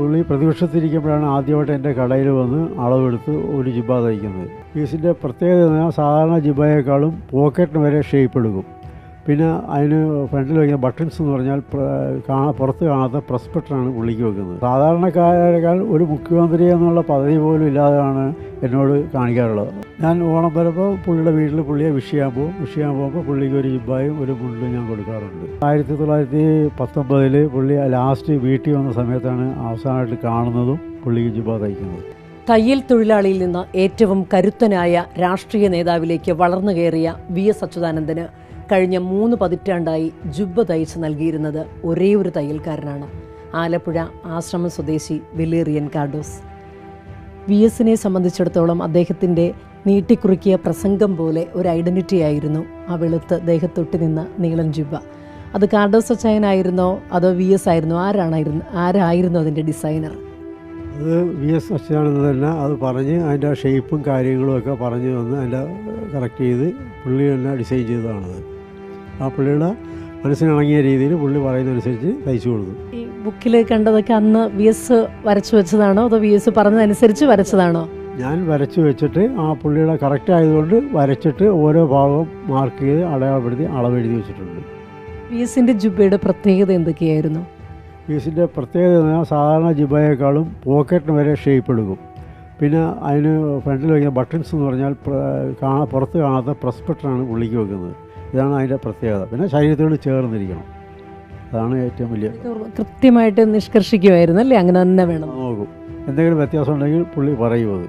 പുള്ളി പ്രതിപക്ഷത്തിരിക്കുമ്പോഴാണ് ആദ്യമായിട്ട് എന്റെ കടയിൽ വന്ന് അളവെടുത്ത് ഒരു ജിബ തയ്ക്കുന്നത്. പീസിന്റെ പ്രത്യേകത സാധാരണ ജിബയേക്കാളും പോക്കറ്റിന് വരെ ഷേപ്പ് എടുക്കും. പിന്നെ അതിന് ഫ്രണ്ടിൽ വയ്ക്കുന്ന ബട്ടൺസ് എന്ന് പറഞ്ഞാൽ പുറത്ത് കാണാത്ത പ്രസ് ബട്ടണാണ് പുള്ളിക്ക് വെക്കുന്നത്. സാധാരണക്കാരേക്കാൾ ഒരു മുഖ്യമന്ത്രി എന്നുള്ള പദവി പോലും ഇല്ലാതെയാണ് എന്നോട് കാണിക്കാറുള്ളത്. ഞാൻ ഓണം വരുമ്പോൾ പുള്ളിയുടെ വീട്ടിൽ പുള്ളിയെ വിഷ് ചെയ്യാൻ പോകും. വിഷ് ചെയ്യാൻ പോകുമ്പോൾ പുള്ളിക്ക് ഒരു ജിബായും ഒരു മുണ്ടും ഞാൻ കൊടുക്കാറുണ്ട്. ആയിരത്തി തൊള്ളായിരത്തി പത്തൊമ്പതിൽ പുള്ളി ലാസ്റ്റ് വീട്ടിൽ വന്ന സമയത്താണ് അവസാനമായിട്ട് കാണുന്നതും പുള്ളിക്ക് ജിബ തയ്ക്കുന്നത്. തയ്യൽ തൊഴിലാളിയിൽ നിന്ന് ഏറ്റവും കരുത്തനായ രാഷ്ട്രീയ നേതാവിലേക്ക് വളർന്നു കയറിയ വി എസ് അച്യുതാനന്ദന് കഴിഞ്ഞ മൂന്ന് പതിറ്റാണ്ടായി ജുബ്ബ തയ്ച്ച് നൽകിയിരുന്നത് ഒരേ ഒരു തയ്യൽക്കാരനാണ്. ആലപ്പുഴ ആശ്രമ സ്വദേശി വെലേറിയൻ കാർഡോസ്. വി എസിനെ സംബന്ധിച്ചിടത്തോളം അദ്ദേഹത്തിന്റെ നീട്ടിക്കുറുക്കിയ പ്രസംഗം പോലെ ഒരു ഐഡന്റിറ്റി ആയിരുന്നു ആ വെളുത്ത് ദേഹത്തൊട്ടി നിന്ന നീളൻ ജുബ്ബ. അത് കാർഡോസ് അച്ചായനായിരുന്നോ അതോ വി എസ് ആയിരുന്നോ? ആരാണായിരുന്നു ആരായിരുന്നു അതിന്റെ ഡിസൈനർ? അത് വി എസ് അച്യുതാനന്ദൻ തന്നെ അത് പറഞ്ഞ് അതിന്റെ ഷേപ്പും കാര്യങ്ങളും ഒക്കെ പറഞ്ഞു തന്ന് അതിന്റെ കറക്റ്റ് ചെയ്ത് പുള്ളി തന്നെ ഡിസൈൻ ചെയ്തതാണത് ആ പുള്ളിയുടെ മനസ്സിനിണങ്ങിയ രീതിയിൽ പുള്ളി പറയുന്നതനുസരിച്ച് തയ്ച്ചു കൊടുക്കും. ഈ ബുക്കിൽ കണ്ടതൊക്കെ അന്ന് വി എസ് വരച്ചു വെച്ചതാണോ? അതോ വി എസ് പറഞ്ഞതനുസരിച്ച് വരച്ചതാണോ? ഞാൻ വരച്ചു വെച്ചിട്ട് ആ പുള്ളിയുടെ കറക്റ്റ് ആയതുകൊണ്ട് വരച്ചിട്ട് ഓരോ ഭാഗവും മാർക്ക് ചെയ്ത് അടയാളപ്പെടുത്തി അളവെഴുതി വെച്ചിട്ടുണ്ട്. വി എസിന്റെ ജുബയുടെ പ്രത്യേകത എന്തൊക്കെയായിരുന്നു? വി എസിന്റെ പ്രത്യേകത എന്ന് പറഞ്ഞാൽ സാധാരണ ജുബയേക്കാളും പോക്കറ്റിന് വരെ ഷേപ്പ് എടുക്കും. പിന്നെ അതിന് ഫ്രണ്ടിൽ വയ്ക്കുന്ന ബട്ടൺസ് എന്ന് പറഞ്ഞാൽ കാണാ പുറത്ത് കാണാത്ത പ്രസ് ബട്ടണാണ് ഉള്ളിക്ക് വെക്കുന്നത്. ഇതാണ് അതിന്റെ പ്രത്യേകത. പിന്നെ ശരീരത്തോട് ചേർന്നിരിക്കണം. അതാണ് ഏറ്റവും വലിയ കൃത്യമായിട്ട് നിഷ്കർഷിക്കുമായിരുന്നു അല്ലേ? അങ്ങനെ തന്നെ വേണം. നോക്കും. എന്തെങ്കിലും വ്യത്യാസം ഉണ്ടെങ്കിൽ പുള്ളി പറയും അത്.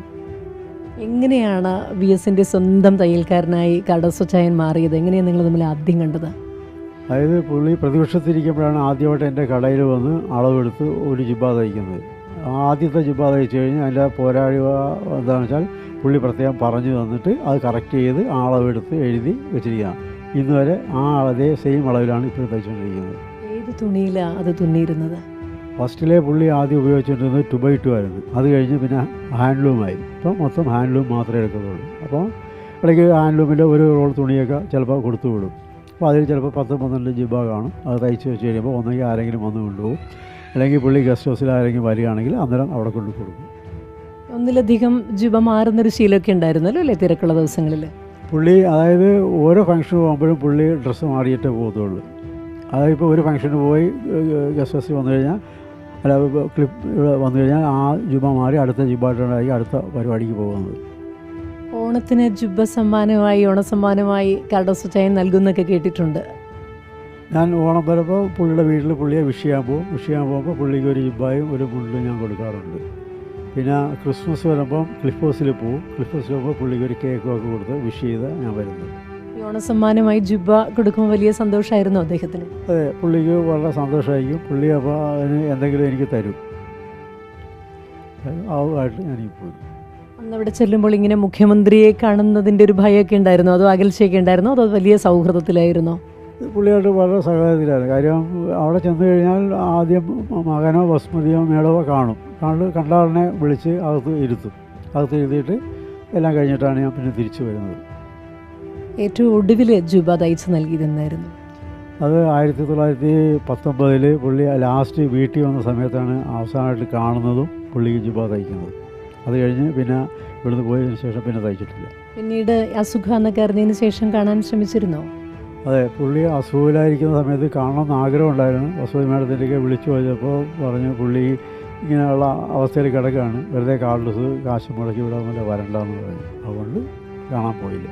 എങ്ങനെയാണ് വി എസിന്റെ സ്വന്തം തയ്യൽക്കാരനായി കടസ്വച്ചായൻ മാറിയത്? എങ്ങനെയാണ് നിങ്ങൾ തമ്മിൽ ആദ്യം കണ്ടത്? അതായത് പുള്ളി പ്രതിപക്ഷത്തിരിക്കുമ്പോഴാണ് ആദ്യമായിട്ട് എന്റെ കടയിൽ വന്ന് അളവെടുത്ത് ഒരു ജിബ തയ്ക്കുന്നത്. ആദ്യത്തെ ജിബ തയ്ച്ചു കഴിഞ്ഞാൽ അതിന്റെ പോരാഴിക എന്താണെന്ന് വെച്ചാൽ പുള്ളി പ്രത്യേകം പറഞ്ഞു തന്നിട്ട് അത് കറക്റ്റ് ചെയ്ത് ആളവെടുത്ത് അളവെടുത്ത് എഴുതി വെച്ചിരിക്കുകയാണ്. ഇന്ന് വരെ ആ അതേ സെയിം അളവിലാണ് ഇപ്പോൾ തയ്ച്ചുകൊണ്ടിരിക്കുന്നത്. ഏത് തുണിയിലാണ് അത് തുന്നിയിരുന്നത്? ഫസ്റ്റിലെ പുള്ളി ആദ്യം ഉപയോഗിച്ചുകൊണ്ടിരുന്നത് ടു ബൈ ടു ആയിരുന്നു. അത് കഴിഞ്ഞ് പിന്നെ ഹാൻഡ്ലൂമായി ഇപ്പം മൊത്തം ഹാൻഡ്ലൂം മാത്രമേ എടുക്കുന്നുള്ളൂ അപ്പോൾ ഇടയ്ക്ക് ഹാൻഡ്ലൂമിന്റെ ഒരു റോൾ തുണിയൊക്കെ ചിലപ്പോൾ കൊടുത്തു വിടും അപ്പോൾ അതിൽ ചിലപ്പോൾ പത്ത് പന്ത്രണ്ട് ജിബ കാണും. അത് തയ്ച്ച് വെച്ച് കഴിയുമ്പോൾ ഒന്നെങ്കിൽ ആരെങ്കിലും വന്ന് കൊണ്ടുപോകും. അല്ലെങ്കിൽ പുള്ളി ഗസ്റ്റ് ഹൗസിൽ ആരെങ്കിലും വരികയാണെങ്കിൽ അന്നേരം അവിടെ കൊണ്ട് കൊടുക്കും. ഒന്നിലധികം ജുബ മാറുന്നൊരു ശീലമൊക്കെ ഉണ്ടായിരുന്നല്ലോ അല്ലേ തിരക്കുള്ള ദിവസങ്ങളിൽ? പുള്ളി അതായത് ഓരോ ഫംഗ്ഷന് പോകുമ്പോഴും പുള്ളി ഡ്രസ്സ് മാറിയിട്ടേ പോകത്തുള്ളൂ. അതായത് ഇപ്പോൾ ഒരു ഫംഗ്ഷന് പോയി ഗസ്റ്റ് ഹൗസിൽ വന്നു കഴിഞ്ഞാൽ അല്ല ക്ലിപ്പ് വന്നു കഴിഞ്ഞാൽ ആ ജുബ മാറി അടുത്ത ജുബായിട്ടുണ്ടായി അടുത്ത പരിപാടിക്ക് പോകുന്നത്. ഓണത്തിന് ജുബ സമ്മാനമായി ഓണസമ്മാനമായി കടസ്വച്ചായൻ നൽകുന്നൊക്കെ കേട്ടിട്ടുണ്ട്. ഞാൻ ഓണം വരുമ്പോൾ പുള്ളിയുടെ വീട്ടിൽ പുള്ളിയെ വിഷ് ചെയ്യാൻ പോകും വിഷ് ചെയ്യാൻ പോകുമ്പോൾ പുള്ളിക്ക് ഒരു ജിബായും ഒരു മുണ്ടും ഞാൻ കൊടുക്കാറുണ്ട്. പിന്നെ ക്രിസ്മസ് വരുമ്പം ക്ലിഫ് ഹൗസിൽ പോകും ക്ലിഫ് ഹൗസിൽ പോകുമ്പോൾ പുള്ളിക്ക് ഒരു കേക്കും ഒക്കെ കൊടുത്ത് വിഷ് ചെയ്ത് ഞാൻ വരുന്നത്. ഓണസമ്മാനമായി ജുബ കൊടുക്കുമ്പോൾ വലിയ സന്തോഷമായിരുന്നു അദ്ദേഹത്തിന്? അതെ പുള്ളിക്ക് വളരെ സന്തോഷമായിരിക്കും. പുള്ളി അപ്പോൾ അതിന് എന്തെങ്കിലും എനിക്ക് തരും. ആവുമായിട്ട് ഞാനീ പോയി അന്ന് അവിടെ ചെല്ലുമ്പോൾ ഇങ്ങനെ മുഖ്യമന്ത്രിയെ കാണുന്നതിന്റെ ഒരു ഭയമൊക്കെ ഉണ്ടായിരുന്നോ? അതോ അകൽച്ചയൊക്കെ ഉണ്ടായിരുന്നോ? അതോ വലിയ സൗഹൃദത്തിലായിരുന്നോ? പുള്ളിയായിട്ട് വളരെ സഹകരണത്തിലാണ് കാര്യം അവിടെ ചെന്ന് കഴിഞ്ഞാൽ ആദ്യം മകനോ ബസ്മതിയോ മേടവോ കാണും. കണ്ട് കണ്ടാളിനെ വിളിച്ച് അകത്ത് ഇരുത്തും. അകത്ത് ഇരുത്തിയിട്ട് എല്ലാം കഴിഞ്ഞിട്ടാണ് ഞാൻ പിന്നെ തിരിച്ചു വരുന്നത്. ഏറ്റവും ഒടുവിൽ ജുബ തയ്ച്ച് നൽകിയതെന്നായിരുന്നു അത് ആയിരത്തി തൊള്ളായിരത്തി പത്തൊമ്പതിൽ പുള്ളി ലാസ്റ്റ് വീട്ടിൽ വന്ന സമയത്താണ് അവസാനമായിട്ട് കാണുന്നതും പുള്ളിക്ക് ജുബ തയ്ക്കുന്നത്. അത് കഴിഞ്ഞ് പിന്നെ ഇവിടുന്ന് പോയതിന് ശേഷം പിന്നെ തയ്ച്ചിട്ടില്ല. പിന്നീട് അസുഖം എന്നൊക്കെ അറിഞ്ഞതിന് ശേഷം കാണാൻ ശ്രമിച്ചിരുന്നോ? അതെ പുള്ളി അസുഖയിലായിരിക്കുന്ന സമയത്ത് കാണണമെന്ന് ആഗ്രഹമുണ്ടായിരുന്നു. വസുതി മേഡത്തിലേക്ക് വിളിച്ചു ചോദിച്ചപ്പോൾ പറഞ്ഞു പുള്ളി ഇങ്ങനെയുള്ള അവസ്ഥയിൽ കിടക്കുകയാണ്. വെറുതെ കാർഡ്സ് കാശ് മുടക്കി വിടാമെന്നല്ല വരണ്ടെന്ന് പറഞ്ഞു. അതുകൊണ്ട് കാണാൻ പോയില്ല.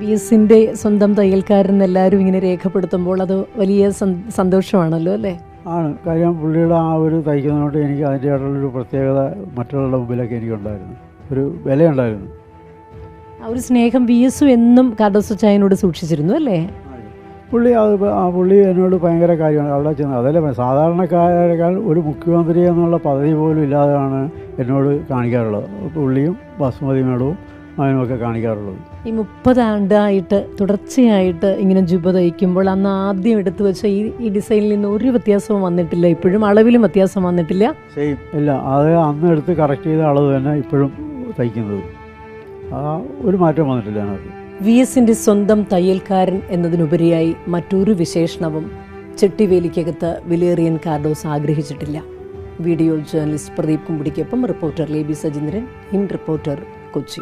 ബി എസിന്റെ സ്വന്തം തയ്യൽക്കാരൻ എല്ലാവരും ഇങ്ങനെ രേഖപ്പെടുത്തുമ്പോൾ അത് വലിയ സന്- സന്തോഷമാണല്ലോ അല്ലേ? ആണ്. കാര്യം പുള്ളിയുടെ ആ ഒരു തയ്ക്കുന്നതുകൊണ്ട് എനിക്ക് അതിന്റെ ഒരു പ്രത്യേകത മറ്റുള്ളവരുടെ മുമ്പിലൊക്കെ എനിക്കുണ്ടായിരുന്നു. ഒരു വിലയുണ്ടായിരുന്നു. ആ ഒരു സ്നേഹം ബി എസും എന്നും കടസ്വച്ചായനോട് ചായനോട് സൂക്ഷിച്ചിരുന്നു അല്ലേ? പുള്ളി അത് ആ പുള്ളി എന്നോട് ഭയങ്കര കാര്യമാണ്. അവിടെ ചെന്ന് അതല്ല സാധാരണക്കാരേക്കാൾ ഒരു മുഖ്യമന്ത്രി എന്നുള്ള പദവി പോലും ഇല്ലാതെയാണ് എന്നോട് കാണിക്കാറുള്ളത്. പുള്ളിയും ബസുമതി മേഡവും അതിനുമൊക്കെ കാണിക്കാറുള്ളത്. ഈ മുപ്പത് ആണ്ടായിട്ട് തുടർച്ചയായിട്ട് ഇങ്ങനെ ജുബ തയ്ക്കുമ്പോൾ അന്ന് ആദ്യം എടുത്തു വെച്ച ഈ ഈ ഡിസൈനിൽ നിന്ന് ഒരു വ്യത്യാസവും വന്നിട്ടില്ല. ഇപ്പോഴും അളവിലും വ്യത്യാസം വന്നിട്ടില്ല. സെയിം ഇല്ല അത് അന്ന് എടുത്ത് കറക്റ്റ് ചെയ്ത അളവ് തന്നെ ഇപ്പോഴും തയ്ക്കുന്നത്. ആ ഒരു മാറ്റം വന്നിട്ടില്ല അതിനകത്ത്. വി എസിന്റെ സ്വന്തം തയ്യൽക്കാരൻ എന്നതിനുപരിയായി മറ്റൊരു വിശേഷണവും ചെട്ടിവേലിക്കകത്ത് വിലേറിയൻ കാർഡോസ് ആഗ്രഹിച്ചിട്ടില്ല. Video journalist Pradeep കുമ്പിടിക്കൊപ്പം reporter Leby Sajeendran in reporter Kochi.